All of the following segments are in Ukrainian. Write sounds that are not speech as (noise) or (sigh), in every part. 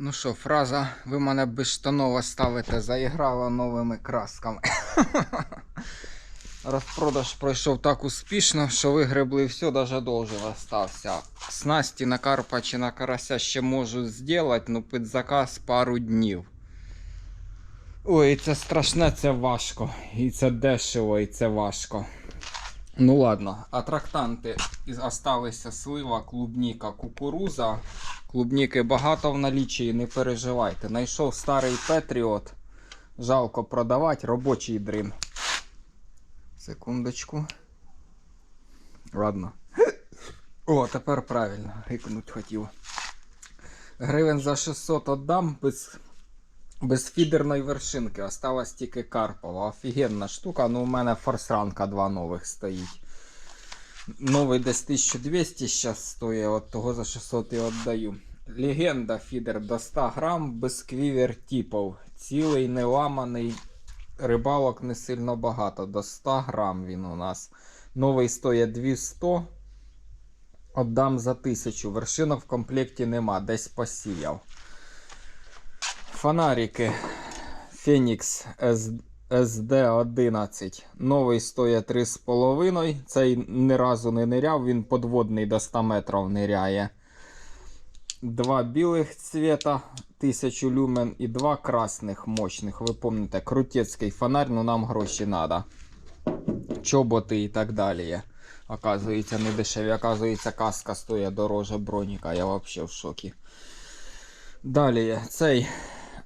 Ну що, фраза, ви мене безштаново ставите, заіграла новими красками. (laughs) Розпродаж пройшов так успішно, що вигребли все, навіть должен остався. Снасті на карпа чи на карася ще можу зробити, ну під заказ пару днів. Ой, це страшне, це важко. І це дешево, і це важко. Ну ладно, атрактанти осталися слива, клубніка, кукуруза. Клубніки багато в налічі, не переживайте. Найшов старий Петріот. Жалко продавати, робочий дрин. Секундочку. Ладно. О, тепер правильно, гикнуть хотів. Гривень за 600 отдам без, без фідерної вершинки. Осталась тільки Карпова. Офігенна штука. Ну, у мене форсранка два нових стоїть. Новий десь 1200 зараз стоїть, от того за 600 і віддаю. Легенда фідер до 100 грам без квівер-типів. Цілий, не ламаний. Рибалок не сильно багато. До 100 грам він у нас. Новий стоїть 200. Отдам за 1000. Вершинок в комплекті нема, десь посіяв. Фонарики. Phoenix SD11. Новий стоїть 3,5. Цей ні разу не ниряв, він подводний до 100 метрів ниряє. Два білих цвета 1000 люмен і два красних мощних. Ви пам'ятаєте, крутецький фонарь, ну нам гроші треба. Чоботи і так далі. Оказується, не дешеві. Оказується, каска стоїть дороже броніка. Я взагалі в шокі. Далі, цей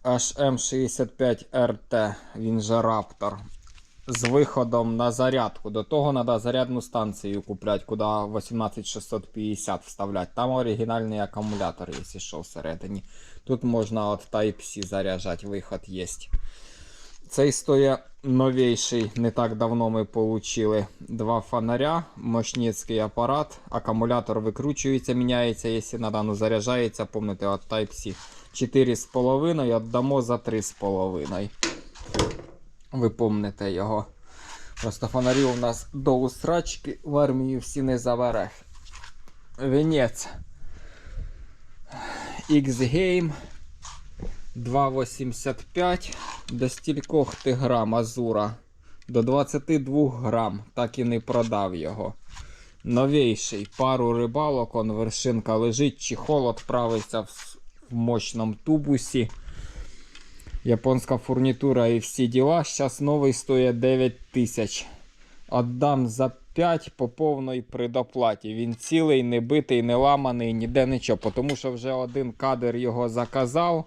HM65RT, він же Раптор. З виходом на зарядку. До того треба зарядну станцію купляти, куди 18650 вставляти. Там оригінальний акумулятор, якщо що, всередині. Тут можна от Type-C заряджати, виход є. Цей стоїть новіший, не так давно ми отримали два фонаря, мощницький апарат, акумулятор викручується, міняється, якщо треба, ну заряджається, пам'ятаєте, от Type-C 4,5 віддамо за 3,5. Ви помните його. Просто фонарі у нас до усрачки в армії всі не заберех. Вінець. X-Game 2,85 до стількох ти грам Азура. До 22 грам. Так і не продав його. Новейший. Пару рибалок, он вершинка лежить, чехол відправиться в, в мощному тубусі. Японська фурнітура і всі діла. Зараз новий стоїть 9 тисяч. Отдам за 5 по повній предоплаті. Він цілий, не битий, не ламаний, ніде нічого. Тому що вже один кадр його заказав.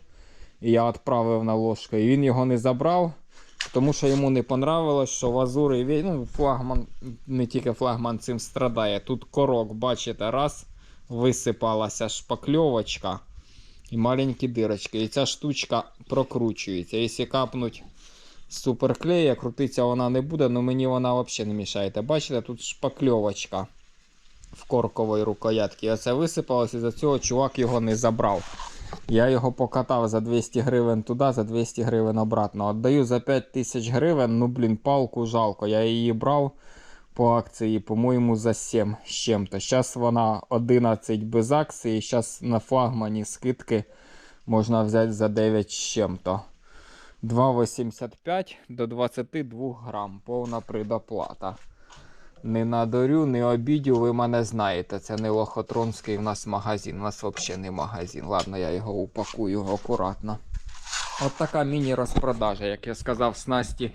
І я відправив на ложку. І він його не забрав. Тому що йому не понравилось, що в Азурі ну, флагман, не тільки флагман цим страдає. Тут корок, бачите, раз висипалася шпакльовочка і маленькі дирочки. І ця штучка прокручується. Якщо капнуть суперклея, крутиться вона не буде, але мені вона взагалі не мішає. Бачите, тут шпакльовочка в корковій рукоятці. Оце висипалося, і за цього чувак його не забрав. Я його покатав за 200 гривень туди, за 200 гривень обратно. Отдаю за 5 тисяч гривень, ну блін, палку жалко. Я її брав по акції, по-моєму, за 7 з чим-то. Зараз вона 11 без акції, зараз на флагмані скидки можна взяти за 9 з чим-то. 2,85 до 22 грам, повна предоплата. Не надорю, не обідю, ви мене знаєте. Це не лохотронський в нас магазин. У нас взагалі не магазин. Ладно, я його упакую акуратно. От така міні-розпродажа, як я сказав, снасті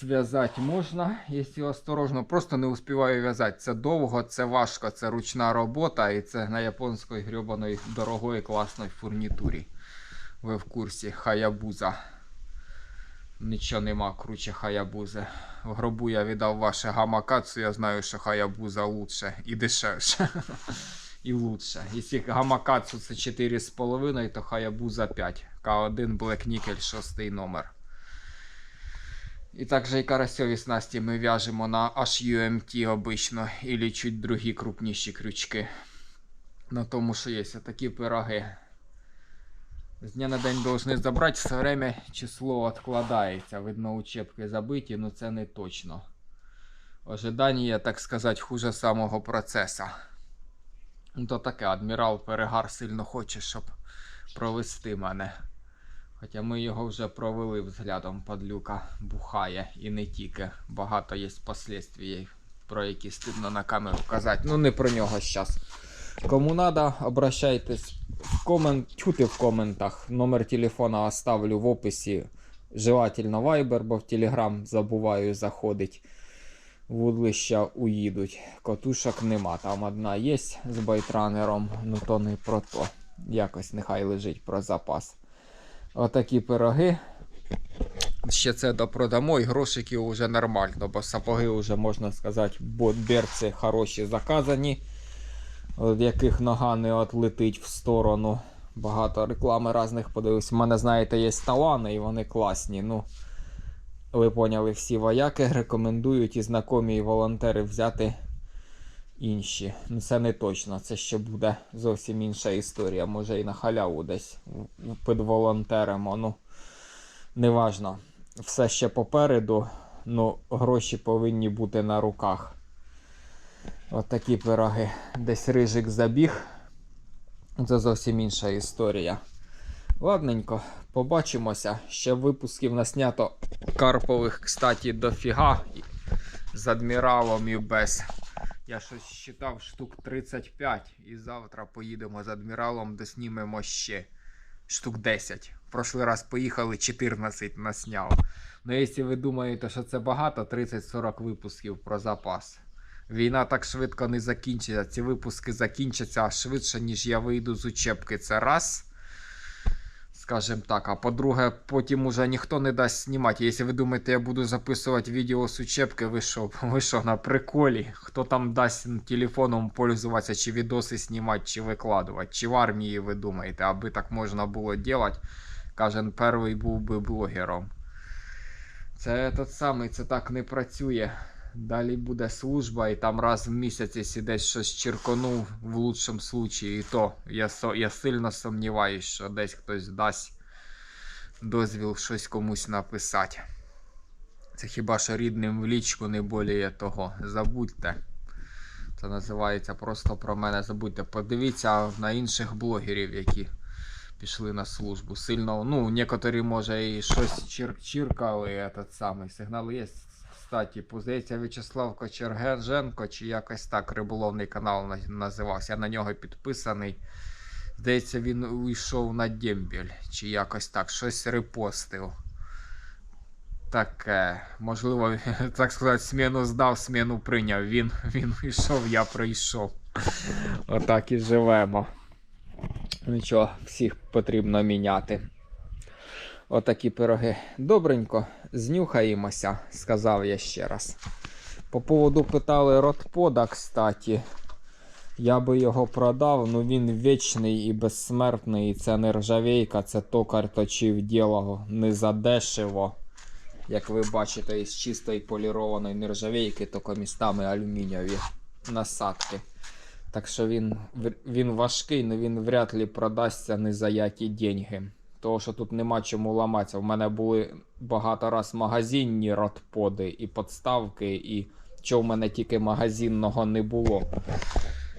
зв'язати можна, якщо осторожно. Просто не успіваю в'язати. Це довго, це важко, це ручна робота і це на японської грьобаної дорогої класної фурнітурі. Ви в курсі Хаябуза. Нічого нема круче Хаябузи. В гробу я віддав ваше гамакацу, я знаю, що Хаябуза лучше і дешевше. (laughs) І лучше. Якщо гамакацу це 4,5, то Хаябуза 5. К1 Black Nickel 6 номер. І також і карасьові снасті ми в'яжемо на HUMT обично, і чуть другі крупніші крючки. На тому, що є такі пироги. З дня на день должны забрати, все время число відкладається. Видно, учебки забиті, але це не точно. Ожидання, так сказати, хуже самого процесу. Ну, то таке, адмірал Перегар сильно хоче, щоб провести мене. Хоча ми його вже провели взглядом, падлюка бухає і не тільки. Багато є послідствій, про які стидно на камеру казати. Ну не про нього зараз. Кому надо, обращайтесь в комент, чути в коментах. Номер телефона оставлю в описі. Желательно Viber, бо в Telegram забуваю заходить. Вудлища уїдуть. Котушок нема. Там одна є з байтранером, ну то не про то. Якось нехай лежить про запас. Отакі пироги. Ще це допродамо і грошиків вже нормально, бо сапоги вже можна сказати, берці хороші заказані, від яких нога не отлетить в сторону. Багато реклами різних подивився. У мене, знаєте, є талани і вони класні. Ну, ви поняли, всі вояки рекомендують і знайомі і волонтери взяти інші. Ну це не точно, це ще буде зовсім інша історія. Може і на халяву десь в- в- під. Ну, неважно. Все ще попереду, ну гроші повинні бути на руках. От такі пироги. Десь рижик забіг. Це зовсім інша історія. Ладненько, побачимося. Ще випусків наснято Карпових, кстати, дофіга. З адміралом і без. Я щось считав штук 35. І завтра поїдемо з адміралом, доснімемо ще штук 10. В прошлий раз поїхали 14 насняв. Ну, якщо ви думаєте, що це багато, 30-40 випусків про запас. Війна так швидко не закінчиться. Ці випуски закінчаться швидше, ніж я вийду з учебки. Це раз. Скажем так. А по-друге, потім уже ніхто не дасть знімати. Якщо ви думаєте, я буду записувати відео з учебки, ви що, (laughs) ви що на приколі? Хто там дасть телефоном пользуватися, чи відоси знімати, чи викладувати, чи в армії ви думаєте, аби так можна було робити, кожен перший був би блогером. Це тот самий, це так не працює. Далі буде служба, і там раз в місяць, якщо десь щось черконув, в лучшому случаї, і то я, я сильно сумніваюсь, що десь хтось дасть дозвіл щось комусь написати. Це хіба що рідним в лічку не боліє того. Забудьте. Це називається просто про мене забудьте. Подивіться на інших блогерів, які пішли на службу. Сильно, ну, некоторі, може, і щось чир- чиркали, этот самий сигнал є. Кстати, здається, В'ячеслав Кочергенко, чи якось так риболовний канал називався. Я на нього підписаний. Здається, він уйшов на дембель, чи якось так, щось репостив. Таке, можливо, (laughs) так сказати, зміну здав, зміну прийняв. Він, він вийшов, я прийшов. Отак і живемо. Нічого, всіх потрібно міняти. Отакі пироги. Добренько, знюхаємося, сказав я ще раз. По поводу питали ротпода, кстати. Я би його продав, ну він вічний і безсмертний. І це не ржавейка, це токар точив діло не задешево. Як ви бачите, із чистої полірованої нержавейки, тільки містами алюмінієві насадки. Так що він, він важкий, але він вряд ли продасться не за які деньги. Того, що тут нема чому ламатися. У мене були багато раз магазинні ротподи і подставки, і що в мене тільки магазинного не було.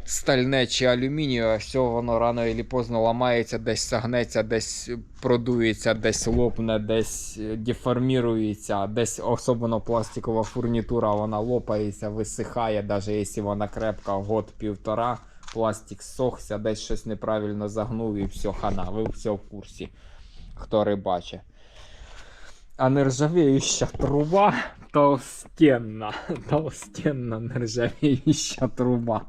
Стальне чи алюмінієве, все воно рано і поздно ламається, десь сагнеться, десь продується, десь лопне, десь деформірується, десь особливо пластикова фурнітура, вона лопається, висихає, навіть якщо вона крепка год-півтора, пластик сохся, десь щось неправильно загнув і все, хана, ви все в курсі, хто рибачить. А нержавіюча труба толстенна, (laughs) толстенна нержавіюча труба.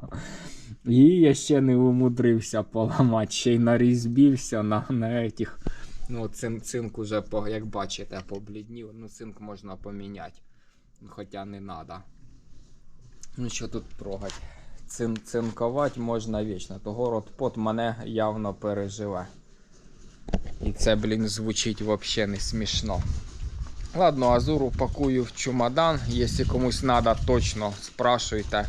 Її я ще не умудрився поламати, ще й нарізбівся на, на этих. Ну, цин, цинк уже, як бачите, побліднів. Ну, цинк можна поміняти. Хоча не треба. Ну, що тут трогать? Цин, цинкувати можна вічно. Того ротпот мене явно переживе. І це, блін, звучить взагалі не смішно. Ладно, азуру пакую в чемодан. Якщо комусь треба, точно спрашуйте.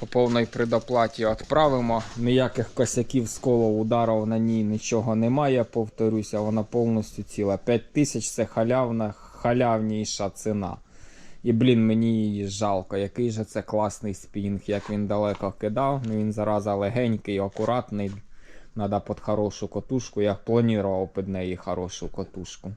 По повній предоплаті відправимо. Ніяких косяків з коло ударів на ній нічого немає. Повторюся, вона повністю ціла. 5 тисяч це халявна, халявніша ціна. І, блін, мені її жалко. Який же це класний спінг, як він далеко кидав. Ну він зараза легенький, акуратний. Надо під хорошу котушку. Я планував під неї хорошу котушку.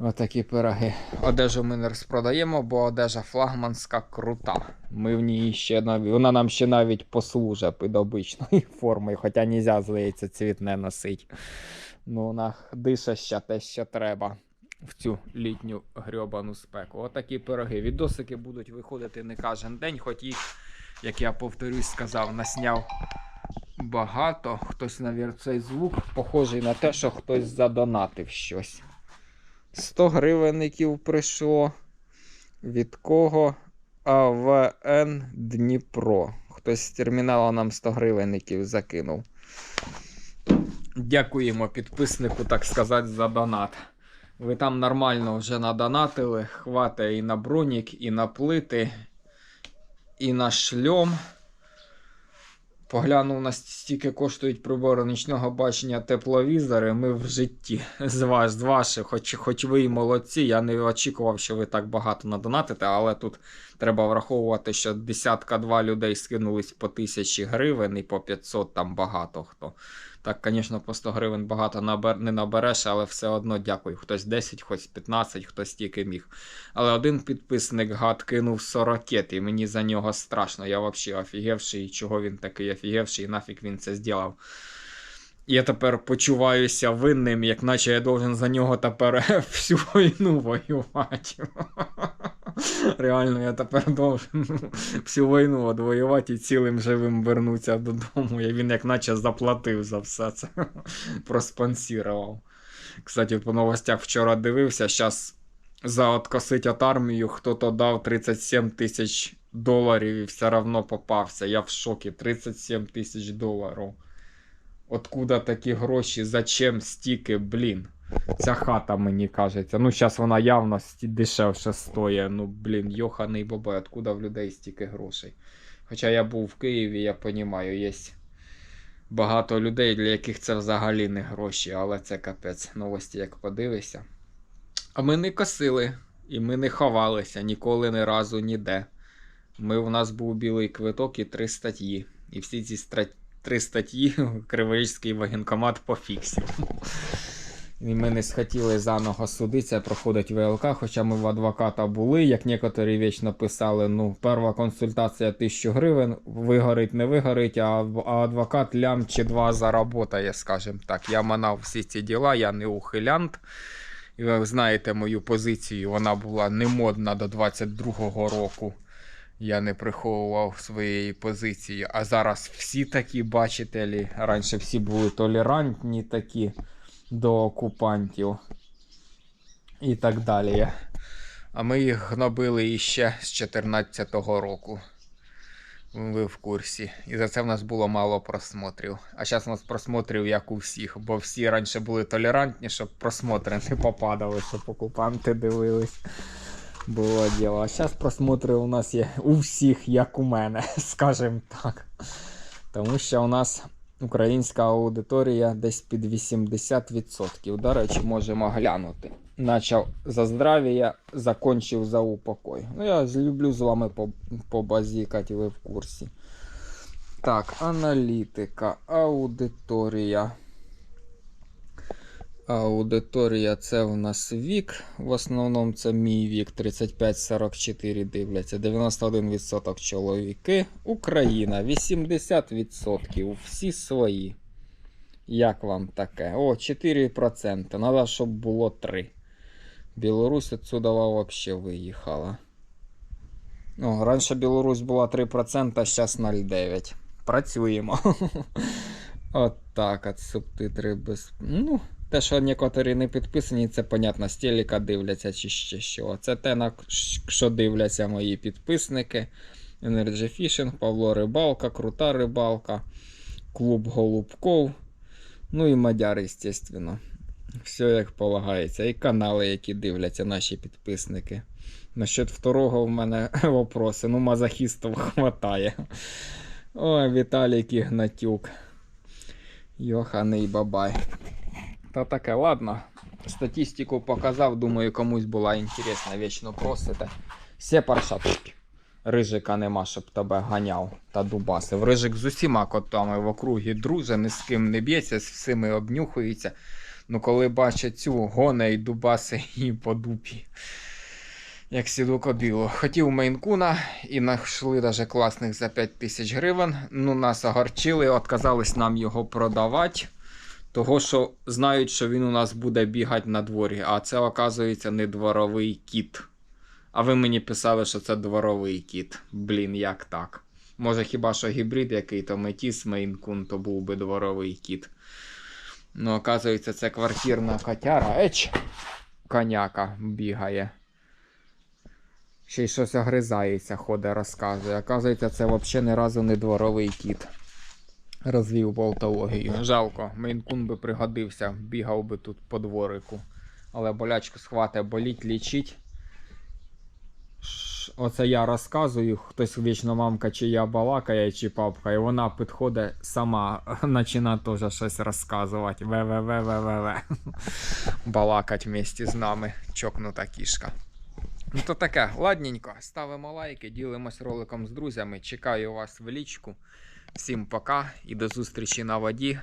Отакі пироги. Одежу ми не розпродаємо, бо одежа флагманська крута. Ми в ній ще. Вона нам ще навіть послужить під обичною (laughs) формою, хоча нельзя, здається, цвітне носить. Ну, вона дише ще те, що треба в цю літню грьобану спеку. Отакі пироги. Відосики будуть виходити не кожен день, хоч їх, як я повторюсь, сказав, насняв багато. Хтось, навіть, цей звук похожий на те, що хтось задонатив щось. 100 гривенників прийшло. Від кого? АВН Дніпро. Хтось з терміналу нам 100 гривенників закинув. Дякуємо підписнику, так сказати, за донат. Ви там нормально вже надонатили. Хватає і на бронік, і на плити, і на шльом. Поглянув, настільки коштують прибори нічного бачення тепловізори. Ми в житті з вас, з ваших, хоч, хоч ви і молодці. Я не очікував, що ви так багато надонатите, але тут треба враховувати, що десятка два людей скинулись по тисячі гривень і по 500 там багато хто. Так, звісно, по 100 гривень багато набер... не набереш, але все одно дякую. Хтось 10, хтось 15, хтось тільки міг. Але один підписник гад кинув 40 і мені за нього страшно. Я взагалі офігевший, чого він такий офігевший, і нафіг він це зробив. Я тепер почуваюся винним, як наче я должен за нього тепер (laughs) всю війну воювати. (laughs) Реально, я тепер должен всю війну відвоювати і цілим живим вернутися додому. І він як наче заплатив за все це. (laughs) Проспонсірував. Кстати, по новостях вчора дивився, зараз за откосить от армію хто-то дав 37 тисяч доларів і все одно попався. Я в шокі. 37 тисяч доларів. Откуда такі гроші? Зачем стільки, блін? Ця хата, мені кажеться. Ну, зараз вона явно дешевше стоїть. Ну, блін, йоханий бабай, откуда в людей стільки грошей. Хоча я був в Києві, я розумію, є багато людей, для яких це взагалі не гроші, але це капець. Новості, як подивишся. А ми не косили і ми не ховалися ніколи ні разу ніде. Ми, у нас був білий квиток і три статті. І всі ці стра- три статті (laughs) Криворізький воєнкомат пофіксив. І ми не схотіли заново судитися, проходить ВЛК, хоча ми в адвоката були, як некоторі вічно писали, ну, перша консультація 1000 гривень, вигорить, не вигорить, а, адвокат лям чи два заработає, скажімо так. Я манав всі ці діла, я не ухилянт. І ви знаєте мою позицію, вона була не модна до 22-го року. Я не приховував своєї позиції. А зараз всі такі бачителі. Раніше всі були толерантні такі до окупантів і так далі. А ми їх гнобили іще з 14-го року. Ви в курсі. І за це в нас було мало просмотрів. А зараз у нас просмотрів як у всіх, бо всі раніше були толерантні, щоб просмотри не попадали, щоб окупанти дивились. Було діло. А зараз просмотри у нас є у всіх, як у мене, (laughs) скажімо так. Тому що у нас українська аудиторія десь під 80%. До речі, можемо глянути. Начав за здрав'я, закончив за упокой. Ну, я люблю з вами побазікати, ви в курсі. Так, аналітика, аудиторія. Аудиторія це в нас вік. В основному це мій вік 35-44 дивляться. 91% чоловіки. Україна 80%. Всі свої. Як вам таке? О, 4%. Треба, щоб було 3. Білорусь отсюда взагалі виїхала. Ну, раніше Білорусь була 3%, а зараз 0,9%. Працюємо. (laughs) От так, от субтитри без. Ну, те, що некоторі не підписані, це понятно, з телека дивляться чи ще що. Це те, на що дивляться мої підписники. Energy Fishing, Павло Рибалка, Крута Рибалка, Клуб Голубков. Ну і Мадяр, звісно. Все як полагається. І канали, які дивляться наші підписники. Насчет второго в мене (laughs) вопроси. Ну, мазохістів хватає. Ой, Віталік Ігнатюк. Йоханий бабай. Та таке, ладно. статистику показав, думаю, комусь була інтересна, вічно просите. Сепарша тут. Рижика нема, щоб тебе ганяв та дубасив. Рижик з усіма котами в округі друже, ні з ким не б'ється, з всіми обнюхується. Ну, коли бачить цю гоне і дубаси її по дупі. Як сіду кобілу. Хотів мейнкуна і знайшли даже класних за 5 тисяч гривень. Ну, нас огорчили, отказались нам його продавати. Того, що знають, що він у нас буде бігати на дворі, а це, оказується, не дворовий кіт. А ви мені писали, що це дворовий кіт. Блін, як так? Може, хіба що гібрид який то метіс мейнкун, то був би дворовий кіт. Ну, оказується, це квартирна котяра. Еч! Коняка бігає. Ще й щось огризається, ходить, розказує. Оказується, це взагалі ні разу не дворовий кіт. Розвів болтологію. Жалко, мейнкун би пригодився, бігав би тут по дворику. Але болячку схвате, боліть, лічить. Оце я розказую, хтось вічно мамка чи я балакає, чи папка, і вона підходить сама, (laughs) починає теж щось розказувати. Ве-ве-ве-ве-ве-ве. (laughs) Балакать вместе з нами. Чокнута кішка. Ну то таке, ладненько. Ставимо лайки, ділимось роликом з друзями. Чекаю вас в лічку. Всім пока і до зустрічі на воді.